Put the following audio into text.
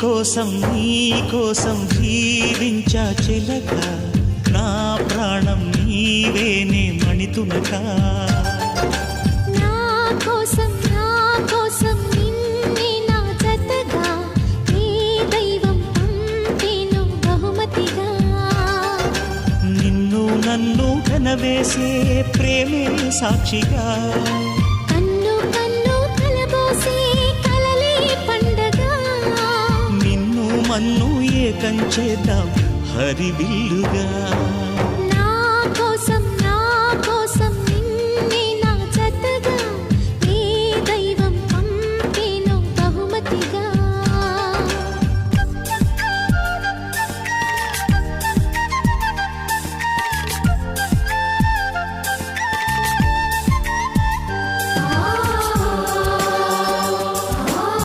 కోసం నీ కోసం జీవించా చిలక. నా ప్రాణం నీవేనే మణితునక. నన్ను కనవేసే ప్రేమే సాక్షిగా. మన్ను ఏకం చేద్దాం. హరివిల్లుగా